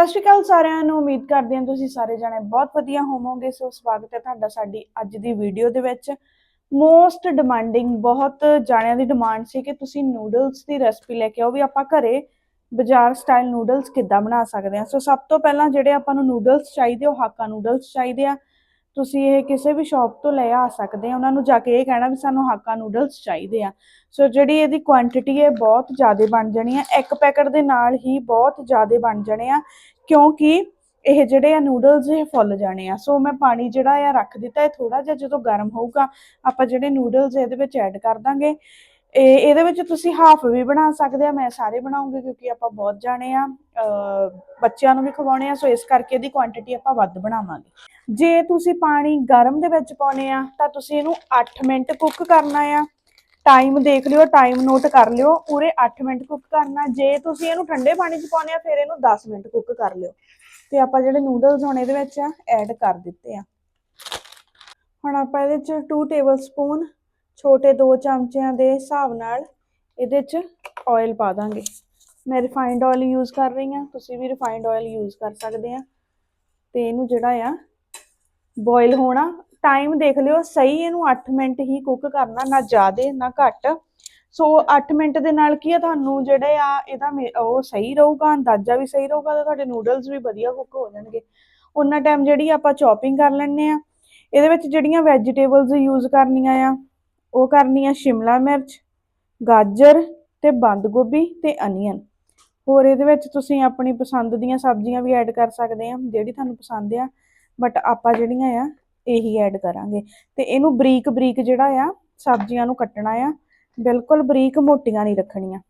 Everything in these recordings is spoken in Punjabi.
ਸਤਿ ਸ਼੍ਰੀ ਅਕਾਲ ਸਾਰਿਆਂ ਨੂੰ, ਉਮੀਦ ਕਰਦੇ ਹਾਂ ਤੁਸੀਂ ਸਾਰੇ ਜਣੇ ਬਹੁਤ ਵਧੀਆ ਹੋਵੋਗੇ। ਸੋ ਸਵਾਗਤ ਹੈ ਤੁਹਾਡਾ ਸਾਡੀ ਅੱਜ ਦੀ ਵੀਡੀਓ ਦੇ ਵਿੱਚ। ਮੋਸਟ ਡਿਮਾਂਡਿੰਗ ਬਹੁਤ ਜਾਣਿਆਂ ਦੀ ਡਿਮਾਂਡ ਸੀ ਕਿ ਤੁਸੀਂ ਨੂਡਲਸ ਦੀ ਰੈਸਪੀ ਲੈ ਕੇ ਆਓ ਵੀ ਆਪਾਂ ਘਰੇ ਬਾਜ਼ਾਰ ਸਟਾਈਲ ਨੂਡਲਸ ਕਿੱਦਾਂ ਬਣਾ ਸਕਦੇ ਹਾਂ। ਸੋ ਸਭ ਤੋਂ ਪਹਿਲਾਂ ਜਿਹੜੇ ਆਪਾਂ ਨੂੰ ਨੂਡਲਸ ਚਾਹੀਦੇ ਉਹ ਹਾਕਾ ਨੂਡਲਸ ਚਾਹੀਦੇ ਆ। ਤੁਸੀਂ ਇਹ ਕਿਸੇ ਵੀ ਸ਼ਾਪ ਤੋਂ ਲੈ ਆ ਸਕਦੇ ਆ, ਉਹਨਾਂ ਨੂੰ ਜਾ ਕੇ ਇਹ ਕਹਿਣਾ ਵੀ ਸਾਨੂੰ ਹਾਕਾ ਨੂਡਲਸ ਚਾਹੀਦੇ ਆ। ਸੋ ਜਿਹੜੀ ਇਹਦੀ ਕੁਆਂਟੀਟੀ ਹੈ ਬਹੁਤ ਜ਼ਿਆਦਾ ਬਣ ਜਾਣੀ ਆ, ਇੱਕ ਪੈਕਟ ਦੇ ਨਾਲ ਹੀ ਬਹੁਤ ਜ਼ਿਆਦਾ ਬਣ ਜਾਣੇ ਆ, ਕਿਉਂਕਿ ਇਹ ਜਿਹੜੇ ਆ ਨੂਡਲਸ ਇਹ ਫੁੱਲ ਜਾਣੇ ਆ। ਸੋ ਮੈਂ ਪਾਣੀ ਜਿਹੜਾ ਆ ਰੱਖ ਦਿੱਤਾ, ਇਹ ਥੋੜਾ ਜਿਹਾ ਜਦੋਂ ਗਰਮ ਹੋਊਗਾ, ਆਪਾਂ ਜਿਹੜੇ ਨੂਡਲਸ ਇਹਦੇ ਵਿੱਚ ਐਡ ਕਰ ਦਾਂਗੇ। ਇਹ, ਇਹਦੇ ਵਿੱਚ ਤੁਸੀਂ ਹਾਫ ਵੀ ਬਣਾ ਸਕਦੇ ਆ, ਮੈਂ ਸਾਰੇ ਬਣਾਉਂਗੀ ਕਿਉਂਕਿ ਆਪਾਂ ਬਹੁਤ ਜਾਣੇ ਆ ਬੱਚਿਆਂ ਨੂੰ ਵੀ ਖਵਾਉਣੇ ਆ, ਸੋ ਇਸ ਕਰਕੇ ਇਹਦੀ ਕੁਆਂਟੀਟੀ ਆਪਾਂ ਵੱਧ ਬਣਾਵਾਂਗੇ। ਜੇ ਤੁਸੀਂ ਪਾਣੀ ਗਰਮ ਦੇ ਵਿੱਚ ਪਾਉਣੇ ਆ, ਤਾਂ ਤੁਸੀਂ ਇਹਨੂੰ 8 ਮਿੰਟ ਕੁੱਕ ਕਰਨਾ ਆ। ਟਾਈਮ ਦੇਖ ਲਿਓ ਟਾਈਮ ਨੋਟ ਕਰ ਲਿਓ ਪੂਰੇ 8 ਮਿੰਟ ਕੁੱਕ ਕਰਨਾ। ਜੇ ਤੁਸੀਂ ਇਹਨੂੰ ਠੰਡੇ ਪਾਣੀ 'ਚ ਪਾਉਣੇ ਆ, ਫਿਰ ਇਹਨੂੰ 10 ਮਿੰਟ ਕੁੱਕ ਕਰ ਲਿਓ। ਤੇ ਆਪਾਂ ਜਿਹੜੇ ਨੂਡਲਸ ਹੁਣ ਇਹਦੇ ਵਿੱਚ ਆ ਐਡ ਕਰ ਦਿੱਤੇ ਆ। ਹੁਣ ਆਪਾਂ ਇਹਦੇ 'ਚ 2 ਟੇਬਲ ਸਪੂਨ ਛੋਟੇ 2 ਚਮਚਿਆਂ ਦੇ ਹਿਸਾਬ ਨਾਲ ਇਹਦੇ 'ਚ ਆਇਲ ਪਾ ਦਾਂਗੇ। ਮੈਂ ਰਿਫਾਈਨਡ ਆਇਲ ਯੂਜ਼ ਕਰ ਰਹੀ ਹਾਂ, ਤੁਸੀਂ ਵੀ ਰਿਫਾਈਨਡ ਆਇਲ ਯੂਜ਼ ਕਰ ਸਕਦੇ ਆ ਤੇ ਇਹਨੂੰ ਜਿਹੜਾ ਆ ਬੋਇਲ ਹੋਣਾ ਟਾਈਮ ਦੇਖ ਲਿਓ, ਸਹੀ ਇਹਨੂੰ 8 ਮਿੰਟ ਹੀ ਕੁੱਕ ਕਰਨਾ, ਨਾ ਜ਼ਿਆਦਾ, ਨਾ ਘੱਟ। ਸੋ 8 ਮਿੰਟ ਦੇ ਨਾਲ ਕੀ ਆ, ਤੁਹਾਨੂੰ ਜਿਹੜੇ ਆ, ਇਹਦਾ ਮੇ- ਉਹ ਸਹੀ ਰਹੂਗਾ, ਅੰਦਾਜ਼ਾ ਵੀ ਸਹੀ ਰਹੂਗਾ ਤੇ ਤੁਹਾਡੇ ਨੂਡਲਸ ਵੀ ਵਧੀਆ ਕੁੱਕ ਹੋ ਜਾਣਗੇ। ਉਹਨਾਂ ਟਾਈਮ ਜਿਹੜੀ ਆਪਾਂ ਚੌਪਿੰਗ ਕਰ ਲੈਣੇ ਆ ਇਹਦੇ ਵਿੱਚ ਜਿਹੜੀਆਂ ਵੈਜੀਟੇਬਲਸ ਯੂਜ਼ ਕਰਨੀਆਂ ਆ ਉਹ ਕਰਨੀ ਆ ਸ਼ਿਮਲਾ ਮਿਰਚ, ਗਾਜਰ ਤੇ ਬੰਦ ਗੋਭੀ ਤੇ ਅਨੀਅਨ। ਹੋਰ ਇਹਦੇ ਵਿੱਚ ਤੁਸੀਂ ਆਪਣੀ ਪਸੰਦ ਦੀਆਂ ਸਬਜ਼ੀਆਂ ਵੀ ਐਡ ਕਰ ਸਕਦੇ ਆ, ਜਿਹੜੀ ਤੁਹਾਨੂੰ ਪਸੰਦ ਆ ਬਟ ਆਪਾਂ ਜਿਹੜੀਆਂ ਆ, ਇਹੀ ਐਡ ਕਰਾਂਗੇ। ਤੇ ਇਹਨੂੰ ਬਰੀਕ ਬਰੀਕ ਜਿਹੜਾ ਆ, ਸਬਜ਼ੀਆਂ ਨੂੰ ਕੱਟਣਾ ਆ, ਬਿਲਕੁਲ ਬਰੀਕ ਮੋਟੀਆਂ ਨਹੀਂ ਰੱਖਣੀਆਂ।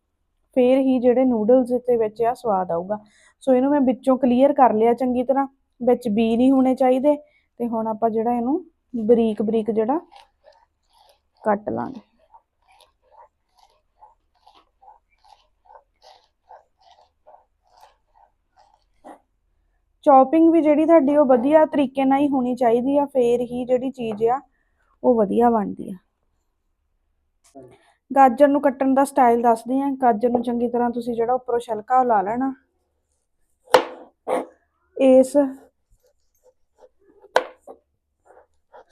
ਫੇਰ ਹੀ ਜਿਹੜੇ ਨੂਡਲਸ ਦੇ ਵਿੱਚ ਆ, ਸਵਾਦ ਆਊਗਾ। ਸੋ ਇਹਨੂੰ ਮੈਂ ਵਿੱਚੋਂ ਕਲੀਅਰ ਕਰ ਲਿਆ ਚੰਗੀ ਤਰ੍ਹਾਂ, ਵਿੱਚ ਬੀ ਨਹੀਂ ਹੋਣੇ ਚਾਹੀਦੇ, ਤੇ ਹੁਣ ਆਪਾਂ ਜਿਹੜਾ ਇਹਨੂੰ ਬਰੀਕ ਬਰੀਕ ਜਿਹੜਾ ਕੱਟ ਲਾਂਗੇ। ਚੌਪਿੰਗ ਵੀ ਜਿਹੜੀ ਤੁਹਾਡੀ ਉਹ ਵਧੀਆ ਤਰੀਕੇ ਨਾਲ ਹੀ ਹੋਣੀ ਚਾਹੀਦੀ ਆ, ਫੇਰ ਹੀ ਜਿਹੜੀ ਚੀਜ਼ ਆ, ਉਹ ਵਧੀਆ ਬਣਦੀ ਆ। ਗਾਜਰ ਨੂੰ ਕੱਟਣ ਦਾ ਸਟਾਈਲ ਦੱਸਦੀ ਆ। ਗਾਜਰ ਨੂੰ ਚੰਗੀ ਤਰ੍ਹਾਂ ਤੁਸੀਂ ਜਿਹੜਾ ਉੱਪਰੋਂ ਛਿਲਕਾ ਉਹ ਲਾ ਲੈਣਾ। ਇਸ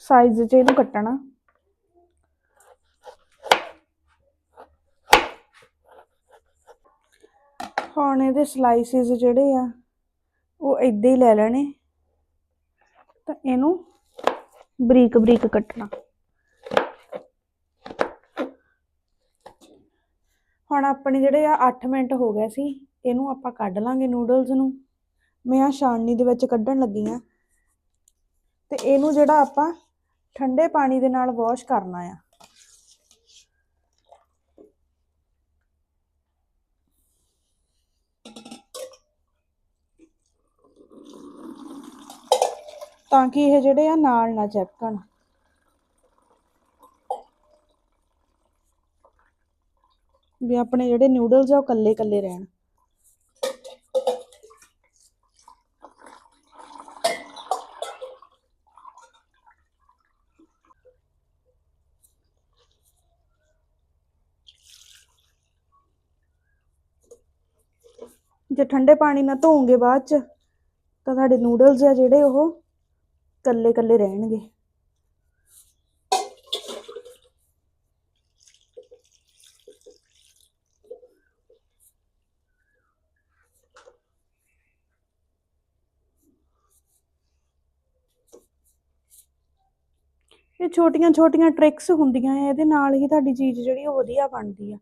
ਸਾਈਜ਼ 'ਚ ਇਹਨੂੰ ਕੱਟਣਾ। ਹੁਣ ਇਹਦੇ ਸਲਾਈਸਿਸ ਜਿਹੜੇ ਆ, ਉਹ ਇਦਾਂ ਹੀ ਲੈ ਲੈਣੇ। ਤਾਂ ਇਹਨੂੰ ਬਰੀਕ ਬਰੀਕ ਕੱਟਣਾ। ਹੁਣ ਆਪਣੇ ਜਿਹੜੇ ਆ 8 ਮਿੰਟ ਹੋ ਗਏ ਸੀ, ਇਹਨੂੰ ਆਪਾਂ ਕੱਢ ਲਾਂਗੇ ਨੂਡਲਸ ਨੂੰ। ਮੈਂ ਆ ਛਾਣਨੀ ਦੇ ਵਿੱਚ ਕੱਢਣ ਲੱਗੀ ਆ। ਤੇ ਇਹਨੂੰ ਜਿਹੜਾ ਆਪਾਂ ਠੰਡੇ ਪਾਣੀ ਦੇ ਨਾਲ ਵਾਸ਼ ਕਰਨਾ ਆ। ਤਾਂ ਕਿ ਇਹ ਜਿਹੜੇ ਆ ਨਾਲ ਨਾ ਚਿਪਕਣ ਵੀ ਆਪਣੇ ਜਿਹੜੇ ਨੂਡਲਸ ਆ ਉਹ ਕੱਲੇ ਕੱਲੇ ਰਹਿਣ। ਜੇ ਠੰਡੇ ਪਾਣੀ ਨਾਲ ਧੋਓਗੇ ਬਾਅਦ ਚ, ਤਾਂ ਤੁਹਾਡੇ ਨੂਡਲਸ ਆ ਜਿਹੜੇ ਉਹ ਕੱਲੇ ਕੱਲੇ ਰਹਿਣਗੇ। ਇਹ ਛੋਟੀਆਂ ਛੋਟੀਆਂ ਟ੍ਰਿਕਸ ਹੁੰਦੀਆਂ ਆ ਇਹਦੇ ਨਾਲ ਹੀ ਤੁਹਾਡੀ ਚੀਜ਼ ਜਿਹੜੀ ਉਹ ਵਧੀਆ ਬਣਦੀ ਆ।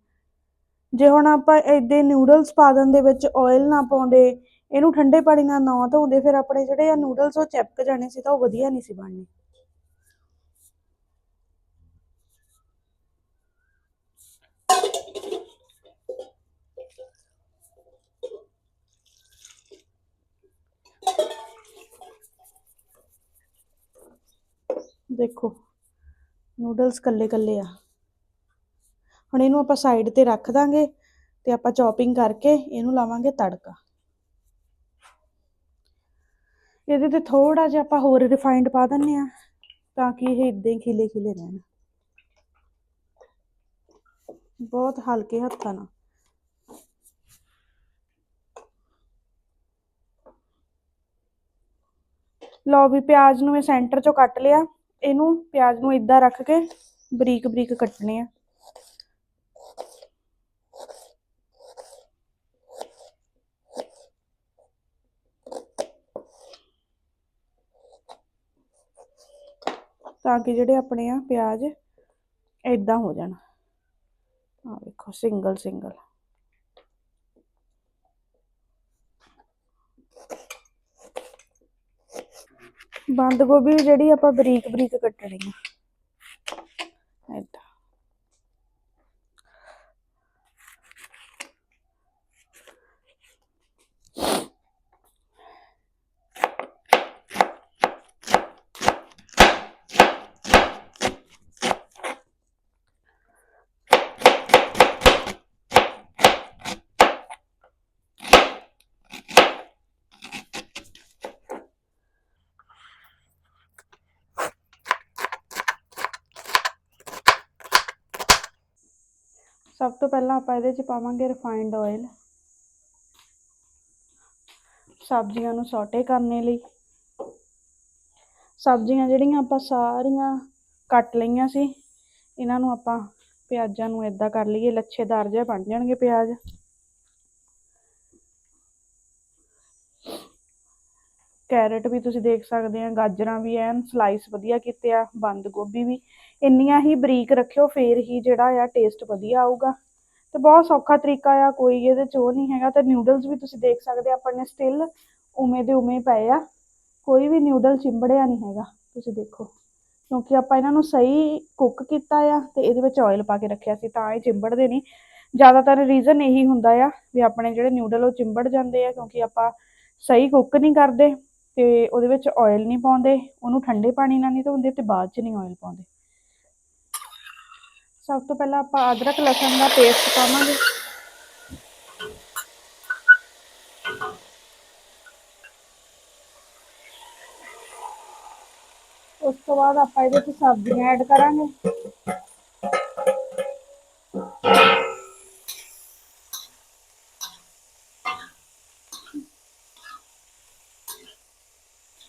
ਜੇ ਹੁਣ ਆਪਾਂ ਏਦੇ ਨੂਡਲਸ ਪਾ ਦਿੰਦੇ ਵਿੱਚ ਆਇਲ ਨਾ ਪਾਉਂਦੇ ਇਹਨੂੰ ਠੰਡੇ ਪਾਣੀ ਨਾਲ ਨਾ ਧੋਂਦੇ, ਫਿਰ ਆਪਣੇ ਜਿਹੜੇ ਆ ਨੂਡਲਸ ਉਹ ਚਿਪਕ ਜਾਣੇ ਸੀ ਤਾਂ ਉਹ ਵਧੀਆ ਨਹੀਂ ਸੀ ਬਣਨੇ। ਦੇਖੋ ਨੂਡਲਸ ਕੱਲੇ ਕੱਲੇ ਆ। ਹੁਣ ਇਹਨੂੰ ਆਪਾਂ ਸਾਈਡ ਤੇ ਰੱਖ ਦਾਂਗੇ ਤੇ ਆਪਾਂ ਚੌਪਿੰਗ ਕਰਕੇ ਇਹਨੂੰ ਲਾਵਾਂਗੇ ਤੜਕਾ। ਇਹਦੇ ਤੇ ਥੋੜਾ ਜਿਹਾ ਆਪਾਂ ਹੋਰ ਰਿਫਾਈਨਡ ਪਾ ਦਿੰਨੇ ਆ ਤਾਂ ਕਿ ਇਹ ਇਦਾਂ ਹੀ ਖਿਲੇ ਖਿਲੇ ਰਹਿਣ। ਬਹੁਤ ਹਲਕੇ ਹੱਥਾਂ ਨਾਲ। ਲਓ ਵੀ ਪਿਆਜ਼ ਨੂੰ ਮੈਂ ਸੈਂਟਰ ਚੋਂ ਕੱਟ ਲਿਆ। ਇਹਨੂੰ ਪਿਆਜ਼ ਨੂੰ ਇਦਾਂ ਰੱਖ ਕੇ ਬਰੀਕ ਬਰੀਕ ਕੱਟਣੇ ਆ। ਤਾਂ ਕਿ ਜਿਹੜੇ ਆਪਣੇ ਆ ਪਿਆਜ਼ ਇਦਾਂ ਹੋ ਜਾਣ। ਆ ਵੇਖੋ, ਸਿੰਗਲ ਸਿੰਗਲ। ਬੰਦ ਗੋਭੀ ਵੀ ਜਿਹੜੀ ਆਪਾਂ ਬਰੀਕ ਬਰੀਕ ਕੱਟਣੀ ਆ ਏਦਾਂ ਸਭ ਤੋਂ ਪਹਿਲਾਂ ਆਪਾਂ ਇਹਦੇ ਚ ਪਾਵਾਂਗੇ ਰਿਫਾਈਨਡ ਆਇਲ ਸਬਜ਼ੀਆਂ ਨੂੰ ਸੌਟੇ ਕਰਨੇ ਲਈ। ਸਬਜ਼ੀਆਂ ਜਿਹੜੀਆਂ ਆਪਾਂ ਸਾਰੀਆਂ ਕੱਟ ਲਈਆਂ ਸੀ, ਇਹਨਾਂ ਨੂੰ ਆਪਾਂ ਪਿਆਜ਼ਾਂ ਨੂੰ ਇਦਾਂ ਕਰ ਲਈਏ, ਲੱਛੇਦਾਰ ਜਿਹਾ ਬਣ ਜਾਣਗੇ ਪਿਆਜ਼। ਕੈਰਟ ਵੀ ਤੁਸੀਂ ਦੇਖ ਸਕਦੇ ਆ, ਗਾਜਰਾਂ ਵੀ ਐਨ ਸਲਾਈਸ ਵਧੀਆ ਕੀਤੇ ਆ, ਬੰਦ ਗੋਭੀ ਵੀ। ਇੰਨੀਆਂ ਹੀ ਬਰੀਕ ਰੱਖਿਓ, ਫੇਰ ਹੀ ਜਿਹੜਾ ਆ ਟੇਸਟ ਵਧੀਆ ਆਊਗਾ। ਤੇ ਬਹੁਤ ਸੌਖਾ ਤਰੀਕਾ ਆ, ਕੋਈ ਇਹਦੇ ਚ ਉਹ ਨਹੀਂ ਹੈਗਾ ਤੇ ਨਿਊਡਲਸ ਵੀ ਤੁਸੀਂ ਦੇਖ ਸਕਦੇ ਆ, ਆਪਾਂ ਸਟਿਲ ਉਵੇਂ ਦੇ ਉਵੇਂ ਪਏ ਆ। ਕੋਈ ਵੀ ਨਿਊਡਲ ਚਿੰਬੜਿਆ ਨਹੀਂ ਹੈਗਾ, ਤੁਸੀਂ ਦੇਖੋ। ਕਿਉਂਕਿ ਆਪਾਂ ਇਹਨਾਂ ਨੂੰ ਸਹੀ ਕੁੱਕ ਕੀਤਾ ਆ ਤੇ ਇਹਦੇ ਵਿੱਚ ਆਇਲ ਪਾ ਕੇ ਰੱਖਿਆ ਸੀ, ਤਾਂ ਇਹ ਚਿੰਬੜਦੇ ਨਹੀਂ। ਜ਼ਿਆਦਾਤਰ ਰੀਜ਼ਨ ਇਹੀ ਹੁੰਦਾ ਆ ਵੀ ਆਪਣੇ ਜਿਹੜੇ ਨਿਊਡਲ ਉਹ ਚਿੰਬੜ ਜਾਂਦੇ ਆ, ਕਿਉਂਕਿ ਆਪਾਂ ਸਹੀ ਕੁੱਕ ਨਹੀਂ ਕਰਦੇ ਤੇ ਉਹਦੇ ਵਿੱਚ ਆਇਲ ਨਹੀਂ ਪਾਉਂਦੇ, ਉਹਨੂੰ ਠੰਡੇ ਪਾਣੀ ਨਾਲ ਨਹੀਂ ਧੋਂਦੇ ਤੇ ਬਾਅਦ ਚ ਨਹੀਂ ਆਇਲ ਪਾਉਂਦੇ। ਸਭ ਤੋਂ ਪਹਿਲਾਂ ਆਪਾਂ ਅਦਰਕ, ਲਸਣ ਦਾ ਪੇਸਟ ਪਾਵਾਂਗੇ। ਉਸ ਤੋਂ ਬਾਅਦ ਆਪਾਂ ਇਹਦੇ ਵਿੱਚ ਸਬਜ਼ੀਆਂ ਐਡ ਕਰਾਂਗੇ।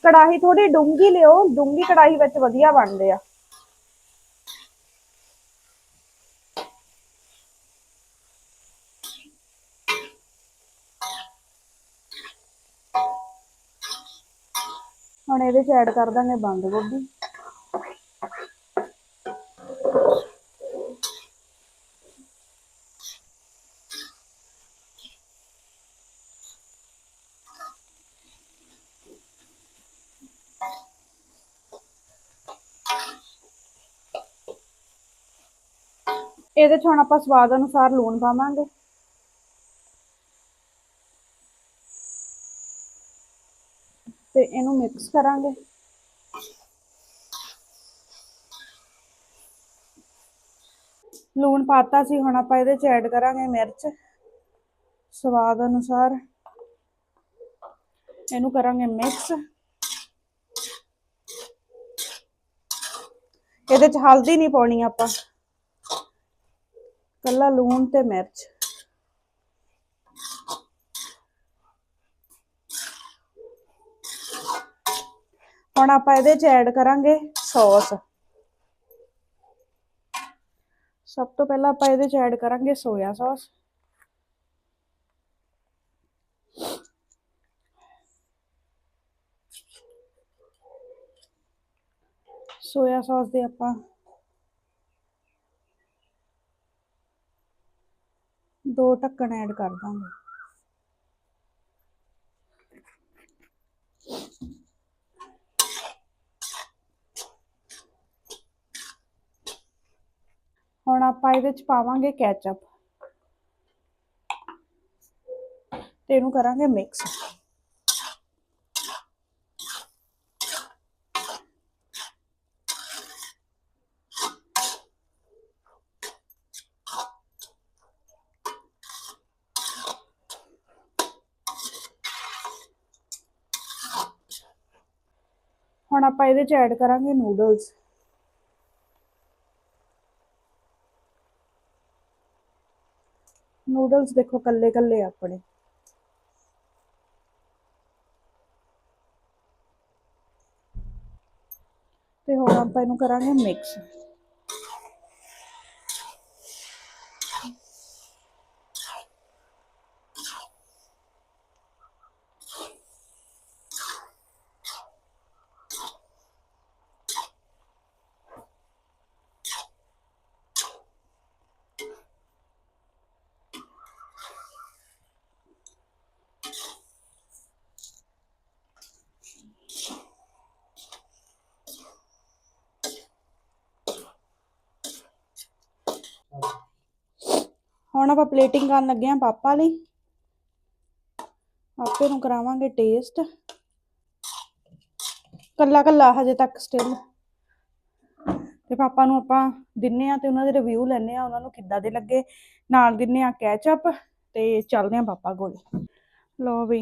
ਕੜਾਹੀ ਥੋੜੀ ਡੂੰਗੀ ਲਿਓ ਡੂੰਗੀ ਕੜਾਹੀ ਵਿੱਚ ਵਧੀਆ ਬਣਦੇ ਆ। ਇਹਦੇ ਚ ਐਡ ਕਰ ਦਾਂਗੇ ਬੰਦ ਗੋਭੀ। ਇਹਦੇ ਚ ਹੁਣ ਆਪਾਂ ਸਵਾਦ ਅਨੁਸਾਰ ਲੂਣ ਪਾਵਾਂਗੇ। ਤੇ ਇਹਨੂੰ ਮਿਕਸ ਕਰਾਂਗੇ। ਲੂਣ ਪਾਤਾ ਸੀ, ਹੁਣ ਆਪਾਂ ਇਹਦੇ ਚ ਐਡ ਕਰਾਂਗੇ ਮਿਰਚ। ਸਵਾਦ ਅਨੁਸਾਰ ਇਹਨੂੰ ਕਰਾਂਗੇ ਮਿਕਸ ਇਹਦੇ ਚ ਹਲਦੀ ਨਹੀਂ ਪਾਉਣੀ ਆਪਾਂ। ਕੱਲਾ ਲੂਣ ਤੇ ਮਿਰਚ। ਹੁਣ ਆਪਾਂ ਇਹਦੇ ਚ ਐਡ ਕਰਾਂਗੇ ਸੌਸ। ਸਭ ਤੋਂ ਪਹਿਲਾਂ ਆਪਾਂ ਇਹਦੇ ਚ ਐਡ ਕਰਾਂਗੇ ਸੋਇਆ ਸੌਸ ਸੋਇਆ ਸੌਸ ਦੇ ਆਪਾਂ ਦੋ ਢੱਕਣ ਐਡ ਕਰ ਦਾਂਗੇ। ਹੁਣ ਆਪਾਂ ਇਹਦੇ ਚ ਪਾਵਾਂਗੇ ਕੈਚਅਪ ਤੇ ਇਹਨੂੰ ਕਰਾਂਗੇ ਮਿਕਸ। ਹੁਣ ਆਪਾਂ ਇਹਦੇ ਚ ਐਡ ਕਰਾਂਗੇ ਨੂਡਲਸ। ਨੂਡਲਸ ਦੇਖੋ ਕੱਲੇ ਕੱਲੇ ਆਪਣੇ। ਤੇ ਹੁਣ ਆਪਾਂ ਇਹਨੂੰ ਕਰਾਂਗੇ ਮਿਕਸ ਹੁਣ ਆਪਾਂ ਪਲੇਟਿੰਗ ਕਰਨ ਲੱਗੇ ਆਂ ਪਾਪਾ ਲਈ। ਆਪੇ ਨੂੰ ਕਰਾਵਾਂਗੇ ਟੇਸਟ ਕੱਲਾ ਕੱਲਾ ਹਜੇ ਤੱਕ ਸਟਿਲ ਤੇ ਪਾਪਾ ਨੂੰ ਆਪਾਂ ਦਿੰਨੇ ਆ ਤੇ ਉਹਨਾਂ ਦੇ ਰਿਵਿਊ ਲੈਣੇ ਆ ਉਹਨਾਂ ਨੂੰ ਕਿੱਦਾਂ ਦੇ ਲੱਗੇ। ਨਾਲ ਦਿੰਨੇ ਆ ਕੈਚਅਪ ਤੇ ਚੱਲਦੇ ਆ ਪਾਪਾ ਕੋਲ। ਲੋ ਵੀ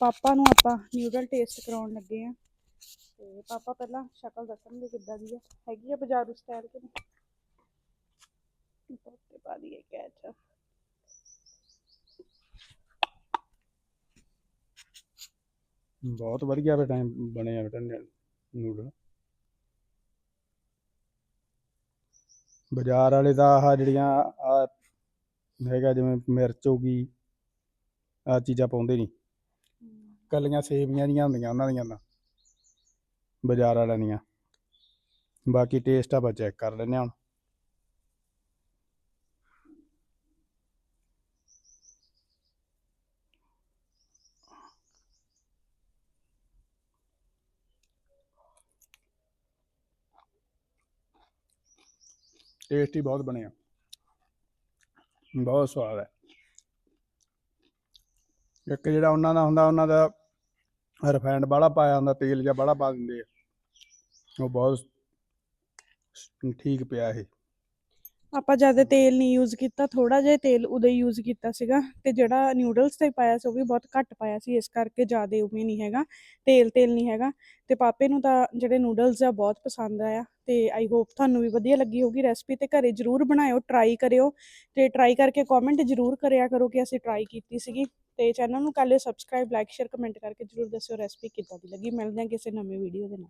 ਪਾਪਾ ਨੂੰ ਆਪਾਂ ਨਿਊਡਲ ਟੇਸਟ ਕਰਾਉਣ ਲੱਗੇ ਆ ਤੇ ਪਾਪਾ ਪਹਿਲਾਂ ਸ਼ਕਲ ਦੱਸਣਗੇ ਕਿੱਦਾਂ ਦੀ ਆ। ਹੈਗੀ ਆ ਬਾਜ਼ਾਰੂ ਸਟਾਈਲ ਕਿ ਨਹੀਂ? ਉੱਤੇ ਪਾ ਦਈਏ ਬਹੁਤ ਵਧੀਆ ਬੇਟਾ ਬਣੇ ਆ ਬੇਟਾ ਨੂਡਲ ਬਾਜ਼ਾਰ ਵਾਲੇ ਦਾ ਆਹ ਜਿਹੜੀਆਂ ਆ ਹੈਗਾ ਜਿਵੇਂ ਮਿਰਚ ਹੋ ਗਈ ਆ ਚੀਜ਼ਾਂ ਪਾਉਂਦੇ ਨਹੀਂ ਕੱਲੀਆਂ ਸੇਵੀਆਂ ਦੀਆਂ ਹੁੰਦੀਆਂ ਉਹਨਾਂ ਦੀਆਂ ਨਾ ਬਾਜ਼ਾਰ ਵਾਲਿਆਂ ਦੀਆਂ। ਬਾਕੀ ਟੇਸਟ ਆਪਾਂ ਚੈੱਕ ਕਰ ਲੈਂਦੇ ਹਾਂ ਹੁਣ। ਟੇਸਟੀ ਬਹੁਤ ਬਣਿਆ ਬਹੁਤ ਸਵਾਦ ਹੈ ਇੱਕ ਜਿਹੜਾ ਉਹਨਾਂ ਦਾ ਹੁੰਦਾ, ਉਹਨਾਂ ਦਾ ਰਿਫਾਈਂਡ ਬਾਹਲਾ ਪਾਇਆ ਹੁੰਦਾ, ਤੇਲ ਜਾਂ ਬਾਹਲਾ ਪਾ ਦਿੰਦੇ ਆ। ਉਹ ਬਹੁਤ ਠੀਕ ਪਿਆ ਇਹ। ਆਪਾਂ ਜ਼ਿਆਦਾ ਤੇਲ ਨਹੀਂ ਯੂਜ਼ ਕੀਤਾ ਥੋੜਾ ਜਿਹਾ ਤੇਲ ਉਦੋਂ ਯੂਜ਼ ਕੀਤਾ ਸੀਗਾ ਤੇ ਜਿਹੜਾ ਨਿਊਡਲਸ ਤੇ ਪਾਇਆ ਸੀ ਉਹ ਵੀ ਬਹੁਤ ਘੱਟ ਪਾਇਆ ਸੀ, ਇਸ ਕਰਕੇ ਜ਼ਿਆਦਾ ਉਵੇਂ ਨਹੀਂ ਹੈਗਾ, ਤੇਲ ਤੇਲ ਨਹੀਂ ਹੈਗਾ ਤੇ ਪਾਪੇ ਨੂੰ ਤਾਂ ਜਿਹੜੇ ਨੂਡਲਸ ਆ ਬਹੁਤ ਪਸੰਦ ਆਇਆ ਤੇ ਆਈ ਹੋਪ ਤੁਹਾਨੂੰ ਵੀ ਵਧੀਆ ਲੱਗੀ ਹੋਗੀ ਰੈਸਪੀ ਤੇ ਘਰੇ ਜਰੂਰ ਬਣਾਇਓ ਟਰਾਈ ਕਰਿਓ ਤੇ ਟਰਾਈ ਕਰਕੇ ਕਮੈਂਟ ਜਰੂਰ ਕਰਿਆ ਕਰੋ ਕਿ ਅਸੀਂ ਟਰਾਈ ਕੀਤੀ ਸੀਗੀ ਤੇ ਚੈਨਲ ਨੂੰ ਕਰ ਲਿਓ ਸਬਸਕ੍ਰਾਈਬ ਲਾਈਕ ਸ਼ੇਅਰ ਕਮੈਂਟ ਕਰਕੇ ਜਰੂਰ ਦੱਸਿਓ ਰੈਸਪੀ ਕਿੱਦਾਂ ਦੀ ਲੱਗੀ, ਮਿਲਦੇ ਹਾਂ ਕਿਸੇ ਨਵੀਂ ਵੀਡੀਓ ਦੇ ਨਾਲ।